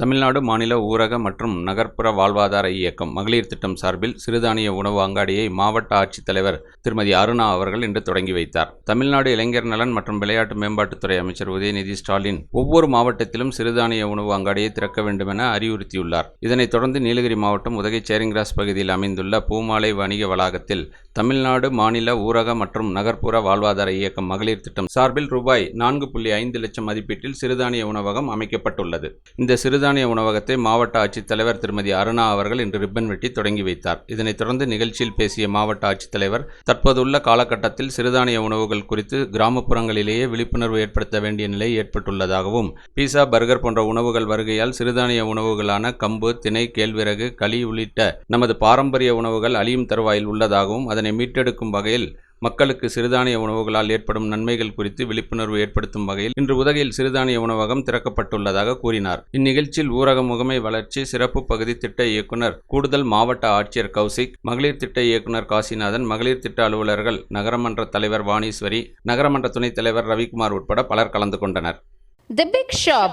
தமிழ்நாடு மாநில ஊரக மற்றும் நகர்ப்புற வாழ்வாதார இயக்கம் மகளிர் திட்டம் சார்பில் சிறுதானிய உணவு அங்காடியை மாவட்ட ஆட்சித்தலைவர் திருமதி அருணா அவர்கள் இன்று தொடங்கி வைத்தார். தமிழ்நாடு இளைஞர் நலன் மற்றும் விளையாட்டு மேம்பாட்டுத்துறை அமைச்சர் உதயநிதி ஸ்டாலின் ஒவ்வொரு மாவட்டத்திலும் சிறுதானிய உணவு அங்காடியை திறக்க வேண்டும் என அறிவுறுத்தியுள்ளார். இதனைத் தொடர்ந்து நீலகிரி மாவட்டம் உதகை சேரிங்கிராஸ் பகுதியில் அமைந்துள்ள பூமாலை வணிக வளாகத்தில் தமிழ்நாடு மாநில ஊரக மற்றும் நகர்ப்புற வாழ்வாதார இயக்கம் மகளிர் திட்டம் சார்பில் ரூபாய் நான்கு புள்ளி ஐந்து லட்சம் மதிப்பீட்டில் சிறுதானிய உணவகம் அமைக்கப்பட்டுள்ளது. இந்த சிறுதானிய உணவகத்தை மாவட்ட ஆட்சித்தலைவர் திருமதி அருணா அவர்கள் இன்று ரிப்பன் வெட்டி தொடங்கி வைத்தார். இதனைத் தொடர்ந்து நிகழ்ச்சியில் பேசிய மாவட்ட ஆட்சித்தலைவர் தற்போதுள்ள காலகட்டத்தில் சிறுதானிய உணவுகள் குறித்து கிராமப்புறங்களிலேயே விழிப்புணர்வு ஏற்படுத்த வேண்டிய நிலை ஏற்பட்டுள்ளதாகவும் பீஸா பர்கர் போன்ற உணவுகள் வருகையால் சிறுதானிய உணவுகளான கம்பு திணை கேழ்விறகு களி உள்ளிட்ட நமது பாரம்பரிய உணவுகள் அழியும் தருவாயில் உள்ளதாகவும் அதனை மீட்டெடுக்கும் வகையில் மக்களுக்கு சிறுதானிய உணவுகளால் ஏற்படும் நன்மைகள் குறித்து விழிப்புணர்வு ஏற்படுத்தும் வகையில் இன்று உதகையில் சிறுதானிய உணவகம் திறக்கப்பட்டுள்ளதாக கூறினார். இந்நிகழ்ச்சியில் ஊரக முகமை வளர்ச்சி சிறப்பு பகுதி திட்ட இயக்குனர் கூடுதல் மாவட்ட ஆட்சியர் கௌசிக் மகளிர் திட்ட இயக்குனர் காசிநாதன் மகளிர் திட்ட அலுவலர்கள் நகரமன்ற தலைவர் வாணீஸ்வரி நகரமன்ற துணைத் தலைவர் ரவிக்குமார் உட்பட பலர் கலந்து கொண்டனர். The Big Shop.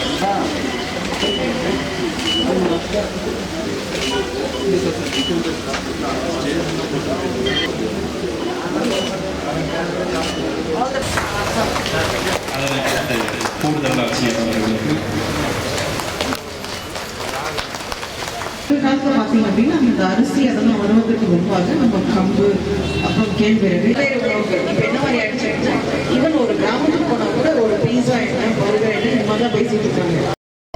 கூடுதல் அவசியம் காலத்தில் பார்த்தீங்க அப்படின்னா இந்த அரிசி அதெல்லாம் வருவதற்கு முன்பாக நம்ம கம்பு அப்புறம் கேழ்வரகு